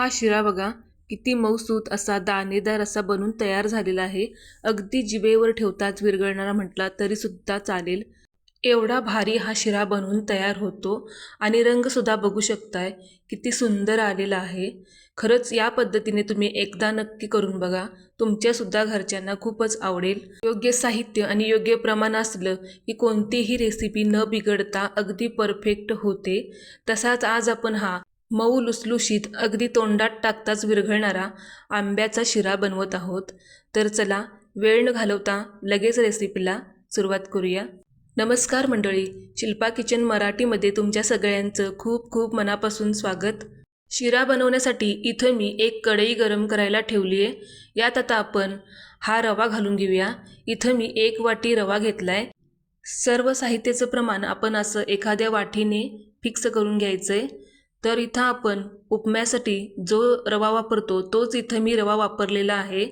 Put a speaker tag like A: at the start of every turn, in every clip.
A: हा शिरा बघा किती मऊसूत असा दाणेदार असा बनून तयार झालेला आहे. अगदी जिभेवर ठेवताच विरघळणारा म्हटला तरीसुद्धा चालेल. एवढा भारी हा शिरा बनवून तयार होतो आणि रंगसुद्धा बघू शकताय किती सुंदर आलेला आहे. खरंच या पद्धतीने तुम्ही एकदा नक्की करून बघा तुमच्यासुद्धा घरच्यांना खूपच आवडेल. योग्य साहित्य आणि योग्य प्रमाण असलं की कोणतीही रेसिपी न बिघडता अगदी परफेक्ट होते. तसाच आज आपण हा मऊ लुसलुशीत अगदी तोंडात टाकताच विरघळणारा आंब्याचा शिरा बनवत आहोत. तर चला वेळ न घालवता लगेच रेसिपीला सुरुवात करूया. नमस्कार मंडळी शिल्पा किचन मराठीमध्ये तुमच्या सगळ्यांचं खूप खूप मनापासून स्वागत. शिरा बनवण्यासाठी इथं मी एक कढई गरम करायला ठेवली आहे. यात आता आपण हा रवा घालून घेऊया. इथं मी एक वाटी रवा घेतला आहे सर्व साहित्याचं प्रमाण आपण असं एखाद्या वाटीने फिक्स करून घ्यायचं आहे तर इथं आपण उपम्यासाठी जो रवा वापरतो तोच इथं मी रवा वापरलेला आहे.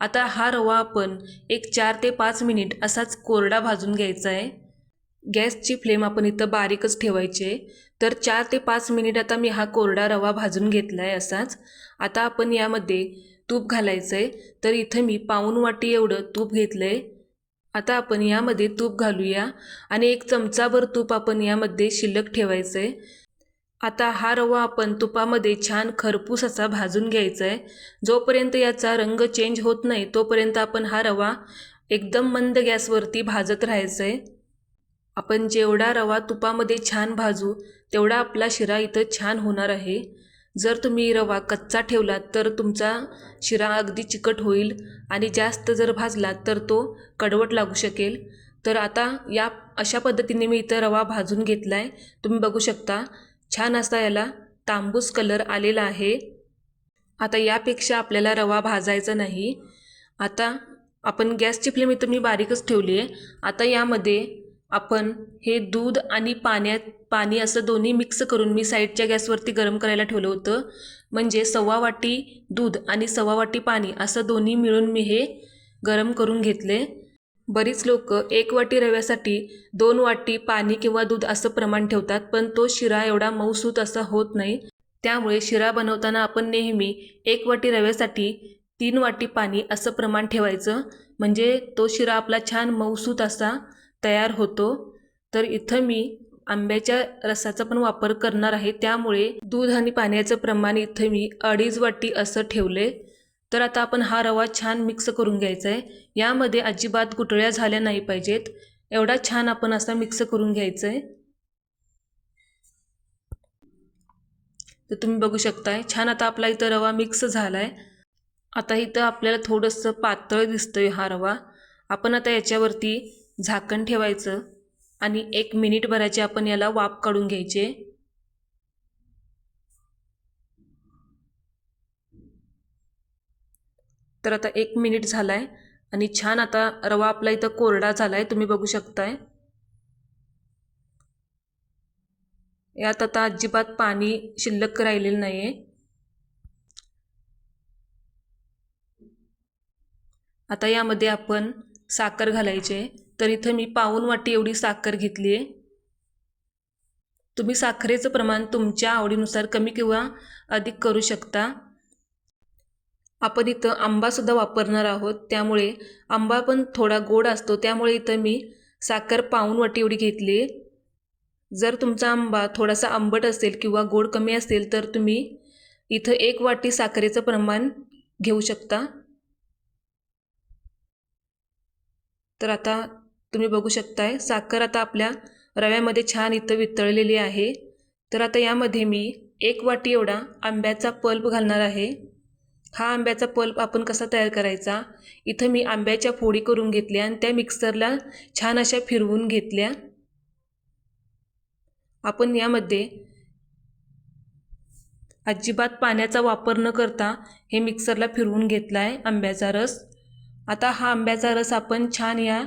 A: आता हा रवा आपण एक चार ते पाच मिनिट असाच कोरडा भाजून घ्यायचा आहे. गॅसची फ्लेम आपण इथं बारीकच ठेवायची आहे. तर चार ते पाच मिनिट आता मी हा कोरडा रवा भाजून घेतला आहे असाच. आता आपण यामध्ये तूप घालायचं आहे तर इथं मी पाऊन वाटी एवढं तूप घेतलं आहे आता आपण यामध्ये तूप घालूया. आणि एक चमचाभर तूप आपण यामध्ये शिल्लक ठेवायचं आहे आता हा रवा आपण तुपामध्ये छान खरपूस असा भाजून घ्यायचा आहे जोपर्यंत याचा रंग चेंज होत नाही तोपर्यंत आपण हा रवा एकदम मंद गॅसवरती भाजत राहायचं आहे आपण जेवढा रवा तुपामध्ये छान भाजू तेवढा आपला शिरा इथं छान होणार आहे. जर तुम्ही रवा कच्चा ठेवलात तर तुमचा शिरा अगदी चिकट होईल आणि जास्त जर भाजला तर तो कडवट लागू शकेल. तर आता या अशा पद्धतीने मी इथं रवा भाजून घेतला आहे तुम्ही बघू शकता छान असा याला. तांबूस कलर आलेला आहे. आता यापेक्षा आपल्याला रवा भाजायचा नाही. आता आपण गॅसची फ्लेम इथं मी बारीकच ठेवली आहे. आता यामध्ये आपण हे दूध आणि पाण्यात पाणी असं दोन्ही मिक्स करून मी साईडच्या गॅसवरती गरम करायला ठेवलं होतं. म्हणजे सव्वा वाटी दूध आणि सव्वा वाटी पाणी असं दोन्ही मिळून मी हे गरम करून घेतले. बरीच लोक एक वाटी रव्यासाठी दोन वाटी पाणी किंवा दूध असं प्रमाण ठेवतात पण तो शिरा एवढा मऊसूत असा होत नाही. त्यामुळे शिरा बनवताना आपण नेहमी एक वाटी रव्यासाठी तीन वाटी पाणी असं प्रमाण ठेवायचं. म्हणजे तो शिरा आपला छान मऊसूत असा तयार होतो. तर इथं मी आंब्याच्या रसाचा पण वापर करणार आहे. त्यामुळे दूध आणि पाण्याचं प्रमाण इथं मी अडीच वाटी असं ठेवले तर आता आपण हा रवा छान मिक्स करून घ्यायचा आहे यामध्ये अजिबात गुटळ्या झाल्या नाही पाहिजेत. एवढा छान आपण असा मिक्स करून घ्यायचं आहे तर तुम्ही बघू शकताय छान आता आपला इथं रवा मिक्स झाला आहे आता इथं आपल्याला थोडंसं पातळ दिसतंय हा रवा. आपण आता याच्यावरती झाकण ठेवायचं आणि एक मिनिटभराचे आपण याला वाफ काढून घ्यायचे. तर आता एक मिनिट झाला आहे आणि छान आता रवा आपला इथं कोरडा झाला आहे तुम्ही बघू शकताय. यात आता अजिबात पाणी शिल्लक राहिलेलं नाही आहे आता यामध्ये आपण साखर घालायचे तर इथं मी पाऊन वाटी एवढी साखर घेतली आहे तुम्ही साखरेचं प्रमाण तुमच्या आवडीनुसार कमी किंवा अधिक करू शकता. आपण इथं आंबासुद्धा वापरणार आहोत. त्यामुळे आंबा पण थोडा गोड असतो. त्यामुळे इथं मी साखर पाऊन वाटी एवढी घेतली जर तुमचा आंबा थोडासा आंबट असेल किंवा गोड कमी असेल तर तुम्ही इथं एक वाटी साखरेचं प्रमाण घेऊ शकता. तर आता तुम्ही बघू शकताय साखर आता आपल्या रव्यामध्ये छान इथं वितळलेली आहे. तर आता यामध्ये मी एक वाटी एवढा आंब्याचा पल्प घालणार आहे. हा आंब्याचा पल्प आपण कसा तयार करायचा? इथं मी आंब्याच्या फोडी करून घेतल्या आणि त्या मिक्सरला छान अशा फिरवून घेतल्या. आपण यामध्ये अजिबात पाण्याचा वापर न करता हे मिक्सरला फिरवून घेतला आहे आंब्याचा रस. आता हा आंब्याचा रस आपण छान या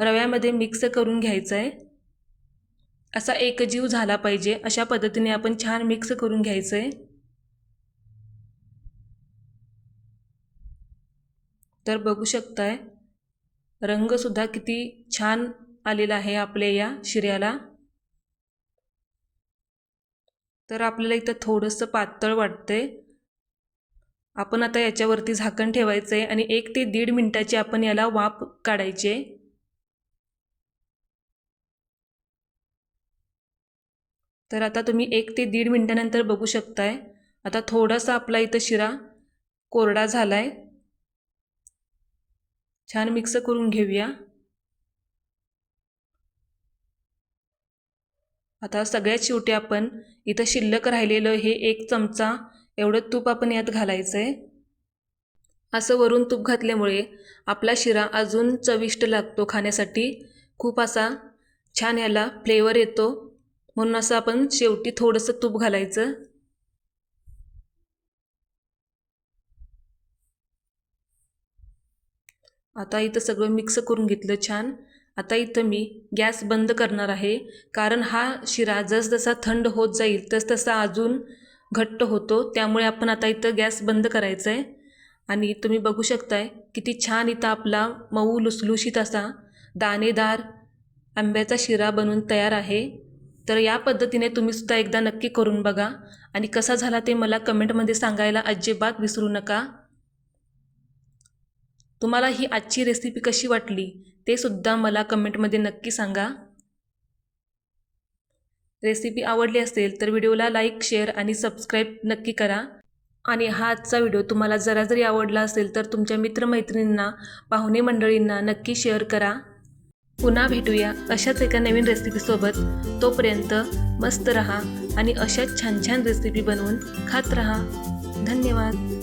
A: रव्यामध्ये मिक्स करून घ्यायचा आहे असा एकजीव झाला पाहिजे. अशा पद्धतीने आपण छान मिक्स करून घ्यायचं आहे तर बघू शकताय रंगसुद्धा किती छान आलेला आहे आपल्या या शिऱ्याला. तर आपल्याला इथं थोडंसं पातळ वाटतंय. आपण आता याच्यावरती झाकण ठेवायचं आहे आणि एक ते दीड मिनटाची आपण याला वाफ काढायचे. तर आता तुम्ही एक ते दीड मिनटानंतर बघू शकताय आता थोडासा आपला इथं शिरा कोरडा झाला आहे छान मिक्स करून घेऊया. आता सगळ्यात शेवटी आपण इथं शिल्लक राहिलेलं हे एक चमचा एवढं तूप आपण यात घालायचं आहे असं वरून तूप घातल्यामुळे आपला शिरा अजून चविष्ट लागतो खाण्यासाठी. खूप असा छान याला फ्लेवर येतो. म्हणून असं आपण शेवटी थोडंसं तूप घालायचं. आता इथं सगळं मिक्स करून घेतलं छान. आता इथं मी गॅस बंद करणार आहे. कारण हा शिरा जसजसा थंड होत जाईल तस तसा अजून घट्ट होतो. त्यामुळे आपण आता इथं गॅस बंद करायचं आहे आणि तुम्ही बघू शकताय किती छान इथं आपला मऊ लुसलुशीत असा दाणेदार आंब्याचा शिरा बनून तयार आहे. तर या पद्धतीने तुम्हीसुद्धा एकदा नक्की करून बघा. आणि कसा झाला ते मला कमेंटमध्ये सांगायला अजिबात विसरू नका. तुम्हाला ही आजची रेसिपी कशी वाटली ते सुद्धा मला कमेंटमध्ये नक्की सांगा. रेसिपी आवडली असेल तर व्हिडिओला लाईक शेअर आणि सबस्क्राईब नक्की करा. आणि हा आजचा व्हिडिओ तुम्हाला जरा जरी आवडला असेल तर तुमच्या मित्रमैत्रिणींना पाहुणे मंडळींना नक्की शेअर करा. पुन्हा भेटूया अशाच एका नवीन रेसिपीसोबत तोपर्यंत मस्त रहा आणि अशाच छान छान रेसिपी बनवून खात रहा. धन्यवाद.